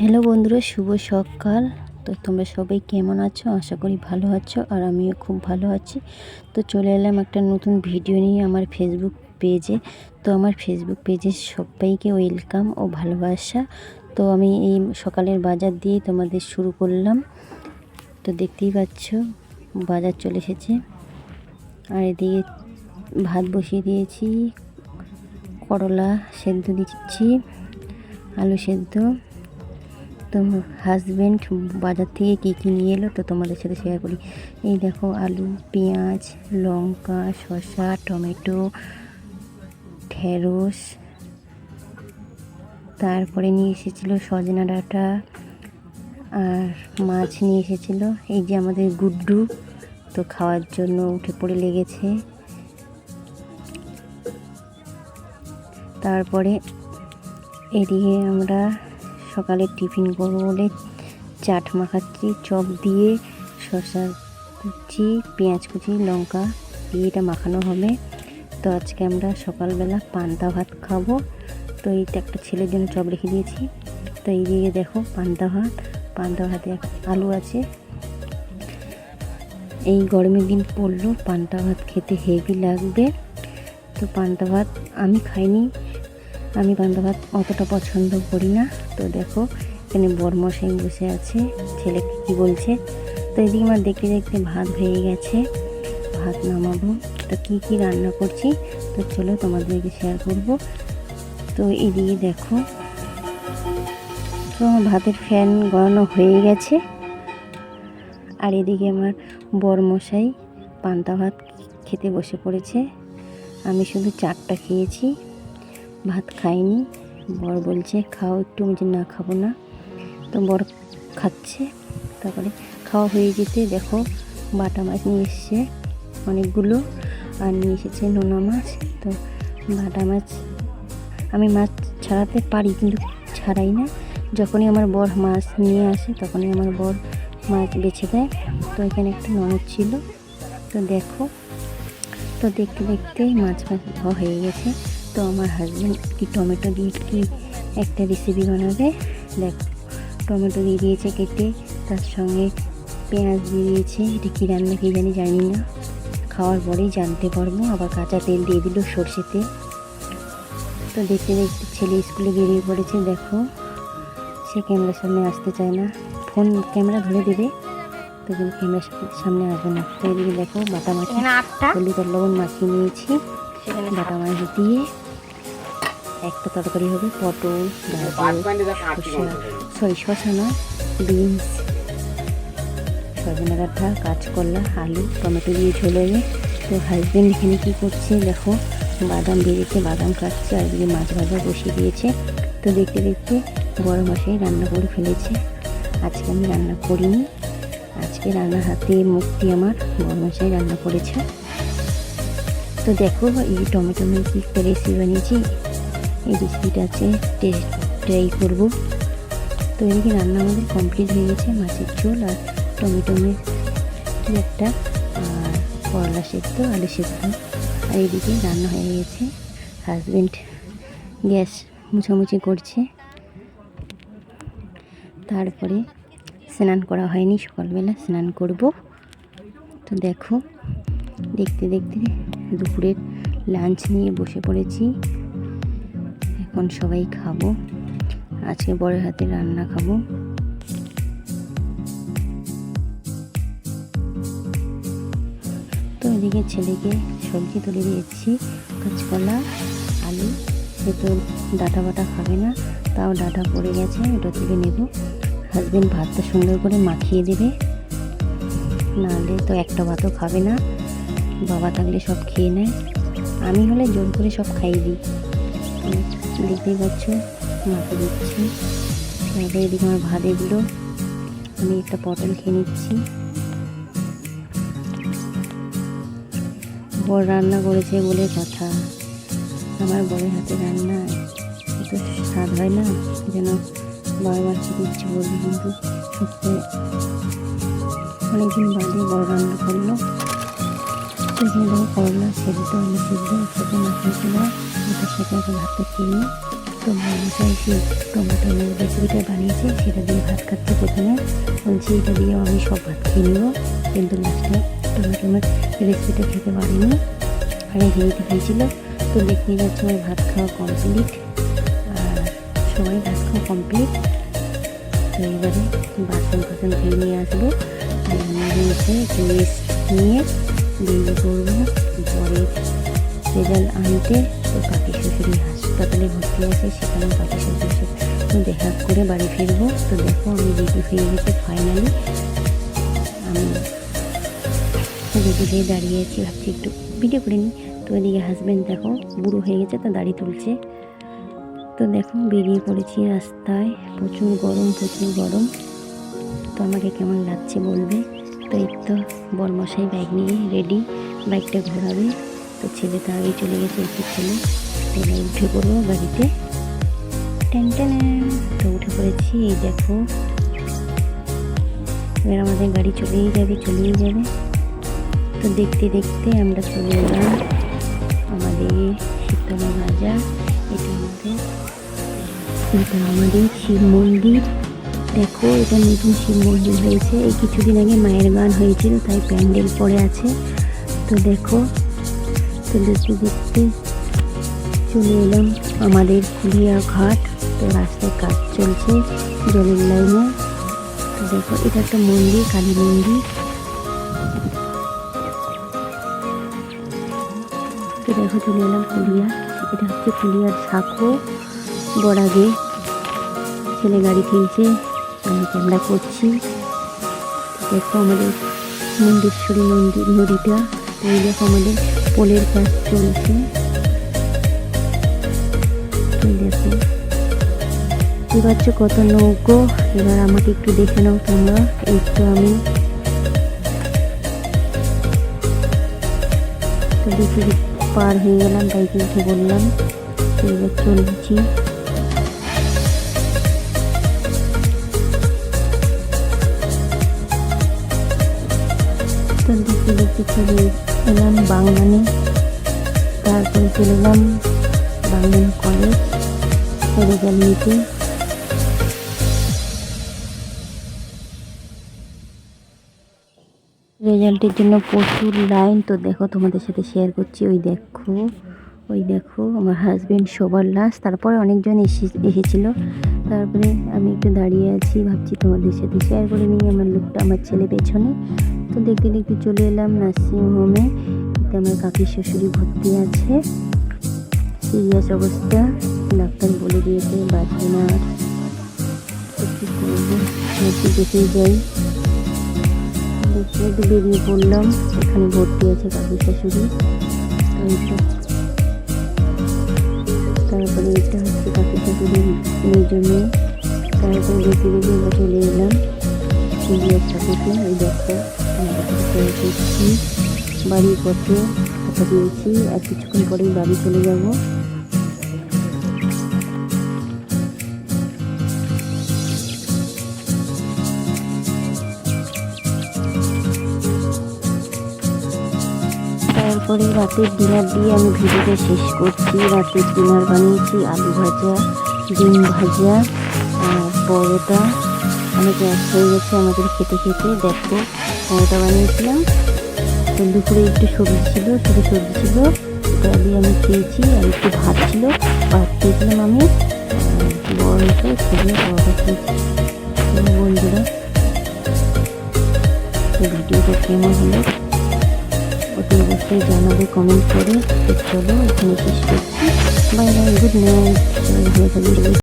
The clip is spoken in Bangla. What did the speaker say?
হ্যালো বন্ধুরা, শুভ সকাল। তো তোমরা সবাই কেমন আছো? আশা করি ভালো আছো আর আমিও খুব ভালো আছি। তো চলে এলাম একটা নতুন ভিডিও নিয়ে আমার ফেসবুক পেজে তো আমার ফেসবুক পেজে সবাইকে ওয়েলকাম ও ভালোবাসা। তো আমি এই সকালের বাজার দিয়ে তোমাদের শুরু করলাম। তো দেখতেই পাচ্ছ, বাজার চলে এসেছে। আর এদিকে ভাত বসিয়ে দিয়েছি, করলা সেদ্ধ দিচ্ছি, আলু সেদ্ধ। তো হাজব্যান্ড বাজার থেকে কী কী নিয়ে এলো তো তোমাদের সাথে শেয়ার করি। এই দেখো আলু, পেঁয়াজ, লঙ্কা, শসা, টমেটো, ঢেঁড়স, তারপরে নিয়ে এসেছিল সজনা ডাঁটা আর মাছ নিয়ে এসেছিল। এই যে আমাদের গুড্ডু তো খাওয়ার জন্য উঠে পড়ে লেগেছে। তারপরে এদিকে আমরা সকালে টিফিন করব বলে চাট মাখাচ্ছি, চপ দিয়ে শসা কুচি, পেঁয়াজ কুচি, লঙ্কা দিয়ে এটা মাখানো হবে। তো আজকে আমরা সকালবেলা পান্তা ভাত খাব। তো এইটা একটা ছেলের জন্য চপ রেখে দিয়েছি। তো এই দিকে দেখো পান্তা ভাত, পান্তা ভাতে আলু আছে। এই গরমের দিন পড়ল, পান্তা ভাত খেতে হেভি লাগবে। তো পান্তা ভাত আমি খাইনি। আমি পান্তা ভাত অতটা পছন্দ করি না। তো দেখো, এখানে বরমশাই বসে আছে ছেলেকে কি বলছে? তো এদিকে আমার দেখতে দেখতে ভাত হয়ে গেছে, ভাত নামাবো। তো কী কী রান্না করছি? তো চলো তোমাদেরকে শেয়ার করব। তো এদিকে দেখো, তো আমার ভাতের ফ্যান গড়ানো হয়ে গেছে। আর এদিকে আমার বরমশাই পান্তা ভাত খেতে বসে পড়েছে। আমি শুধু চারটা খেয়েছি। ভাত খাইনি। বর বলছে, খাও একটু, আমি না, খাব না। তো বর খাচ্ছে। তারপরে খাওয়া হয়ে যেতে দেখো, বাটা মাছ নিয়ে এসছে অনেকগুলো, আর নিয়ে এসেছে নোনা মাছ। তো বাটা মাছ, আমি মাছ ছাড়াতে পারি, কিন্তু ছাড়াই না। যখনই আমার বর মাছ নিয়ে আসে, তখনই আমার বর মাছ বেছে দেয়। তো এখানে একটা ননদ ছিল। তো দেখো, তো দেখতে দেখতে মাছ মাছ হয়ে গেছে। তো আমার হাজব্যান্ড কি টমেটো দিয়ে কি একটা রেসিপি বানাবে? দেখ টমেটো দিয়ে দিয়েছে কেটে তার সঙ্গে পেঁয়াজ দিয়ে দিয়েছে। এটা কী রান্না কী জানি জানি না। খাওয়ার পরেই জানতে পারব। আবার কাঁচা তেল দিয়ে দিল সর্ষে তেল। তো দেখতে দেখতে ছেলে স্কুলে বেরিয়ে পড়েছে দেখো। সে ক্যামেরার সামনে আসতে চায় না। ফোন ক্যামেরা ধরে দেবে। তো কিন্তু ক্যামেরার সামনে আসবে না। তো এদিকে দেখো বাটা মাছ হলুদ আর লবণ মাখিয়ে নিয়েছি। বাটা মাছ দিয়ে একটা তরকারি হবে পটল সরি শসা না বিনস সজনা ডাঁটা কাঁচকলা আলু টমেটো দিয়ে ঝোলে তো হাজব্যান্ড এখানে কী করছে দেখো বাদাম বেরিয়েছে বাদাম কাটছে আর এদিকে মাছ ভাজা বসিয়ে দিয়েছে। তো দেখতে দেখতে বড় মশাই রান্না করে ফেলেছে। আজকে আমি রান্না করিনি। আজকে রান্না হাতে মুক্তি আমার বড় মশাই রান্না করেছে। তো দেখো এই টমেটো নিয়ে কি একটা রেসিপি বানিয়েছি। এই রেসিপিটা আছে টেস্ট ট্রাই করব। তো এদিকে রান্না আমাদের কমপ্লিট হয়ে গেছে, মাছের ঝোল আর টমেটো কি একটা? আর করলা সেদ্ধ, আলু সেদ্ধ। আর এদিকে রান্না হয়ে গেছে হাজব্যান্ড গ্যাস মুছামুছি করছে। তারপরে স্নান করা হয়নি, সকালবেলা স্নান করব। তো দেখো, দেখতে দেখতে দুপুরের লাঞ্চ নিয়ে বসে পড়েছি। এখন সবাই খাব। আজকে বড় হাতে রান্না খাব। তো এদিকে ছেলেকে সবজি তুলে দিয়েছি। কাঁচকলা, আলু, সে তো ডাটা বাটা খাবে না, তাও ডাটা পড়ে গেছে ওটা তুলে নেব। হাজব্যান্ড ভাতটা সুন্দর করে মাখিয়ে দেবে। নাহলে তো একটা ভাতও খাবে না। বাবা থাকলে সব খেয়ে নেয়। আমি হলে জোর করে সব খাইয়ে দিই। দেখতেই পাচ্ছ, মাকে দিচ্ছি তাহলে এদিকে আমার ভাত এগুলো। আমি একটা পটল খেয়ে নিচ্ছি। বড় রান্না করেছে বলে কথা। আমার বড়ের হাতে রান্না। এত স্বাদ হয় না, যেন বারবার খেতে ইচ্ছে করবে কিন্তু সত্যি। অনেকদিন বাদে বড় রান্না করল। তো এখানে দেখো করলা সেদ্ধ আলু সেদ্ধ একসাথে মাখিয়েছিল ওটার সাথে একটা ভাতটা নিই তো মশাই সেই টমেটোর রেসিপিটা বানিয়েছে সেটা দিয়ে ভাত খাচ্ছে প্রথমে বলছি এটা দিয়েও আমি সব ভাত খেয়ে নেব কিন্তু লাস্টে টমেটোর রেসিপিটা খেতে পারিনি আর রেখে দিতে হয়েছিল তো দেখতে যাচ্ছে আমার ভাত খাওয়া কমপ্লিট আর সবাই ভাত খাওয়া কমপ্লিট তো এবারে বাসন ফাসন ধুয়ে নিয়ে আসব আর হচ্ছে নিয়ে বেরিয়ে পড়ব পরের রেজাল্ট আনতে তো কাকি শ্বশুরি হাসপাতালে ভর্তি আছে সেখানে কাকি শ্বশুর দেখা করে বাড়ি ফিরবো। তো দেখো আমি রেডি হয়ে গেছি ফাইনালি আমি রেডি হয়ে দাঁড়িয়ে আছি, ভাবছি একটু ভিডিও করে নিই। তো এদিকে হাজব্যান্ড দেখো বুড়ো হয়ে গেছে, তো দাড়ি তুলছে। তো দেখো বেরিয়ে পড়েছি রাস্তায়, প্রচুর গরম প্রচুর গরম। তো আমাকে কেমন লাগছে বলবে? তো এই তো বরমশাই ব্যাগ নিয়ে রেডি বাইকটা ঘোরাবে। তো ছেলে তো আগে চলে গেছে একটু ছেলে। এবার উঠে পড়ব গাড়িতে টেনে তো উঠে পড়েছি। এই দেখো। এবার আমাদের গাড়ি চলেই যাবে চলেই যাবে। তো দেখতে দেখতে আমরা চলে এলাম আমাদের শীতলা ভাজা এটা আমাদের এটা আমাদের শিব মন্দির। দেখো, এটা নতুন শিব মন্দির হয়েছে। এই কিছুদিন আগে মায়ের গান হয়েছিল, তাই প্যান্ডেল পড়ে আছে। তো দেখো, তো দেখতে দেখতে চলে এলাম আমাদের কুলিয়া ঘাট। তো রাস্তায় কাজ চলছে জলের লাইনে। তো দেখো, এটা একটা মন্দির, কালী মন্দির। তো দেখো, চলে এলাম কুলিয়া এটা হচ্ছে কুলিয়ার সাঁকো বড়াগে ছেলে গাড়ি খেলছে আমি ক্যামেরা করছি। দেখো আমাদের মন্দিরেশ্বরী মন্দির, নদীটা। এই দেখো আমাদের পোলের কাজ চলছে। দেখো। কি পাচ্ছ? কত নৌকো। এবার আমাকে একটু দেখে নাও তোমরা। এই তো আমি পার হয়ে গেলাম বাইকে উঠে বললাম। এবার চলছি। দেখতে চলে এলাম বাংলানে তারপরে চলে এলাম বাংলান কলেজ রেজাল্ট নিতে রেজাল্টের জন্য প্রচুর লাইন তো দেখো তোমাদের সাথে শেয়ার করছি। ওই দেখো ওই দেখো, আমার হাজব্যান্ড সবার লাস্ট তারপরে অনেকজন এসে এসেছিল। তারপরে আমি একটু দাঁড়িয়ে আছি, ভাবছি তোমাদের সাথে শেয়ার করে নিই আমার লোকটা আমার ছেলে পেছনে। তো দেখতে দেখতে চলে এলাম নার্সিং হোমে এতে আমার কাকির শ্বশুরি ভর্তি আছে। সিরিয়াস অবস্থা, ডাক্তার বলে দিয়েছে, বাঁচবে না আর। যাই। একটু বেরিয়ে পড়লাম, এখানে ভর্তি আছে কাকির শাশুড়ি। তারপরে এটা হচ্ছে কাকি মেয়ের জন্য তারপরে দেখে দেখে আমরা চলে এলাম। বাড়ির পথে কথা দিয়েছি আর কিছুক্ষণ পরেই বাড়ি চলে যাব। তারপরে রাতের ডিনার দিয়ে আমি ভিডিওটা শেষ করছি। রাতের ডিনার বানিয়েছি, আলু ভাজা, ডিম ভাজা, আর পরোটা। অনেক এক হয়ে গেছে, আমাদের খেতে খেতে। দেখো, পরোটা বানিয়েছিলাম। তো দুপুরে একটু সবজি ছিল, শুধু সবজি ছিল। এটা দিয়ে আমি খেয়েছি, আর একটু ভাত ছিল। ভাত খেয়েছিলাম আমি। বড়টা ছেলে পরোটা খেয়েছি। বন্ধুরা ভিডিওটা কেমন হলো? অতি অবশ্যই জানাবে কমেন্ট করে। তো চলো, এখানে শেষ করছি। বাই বাই গুড নাইট ভালো থাকবে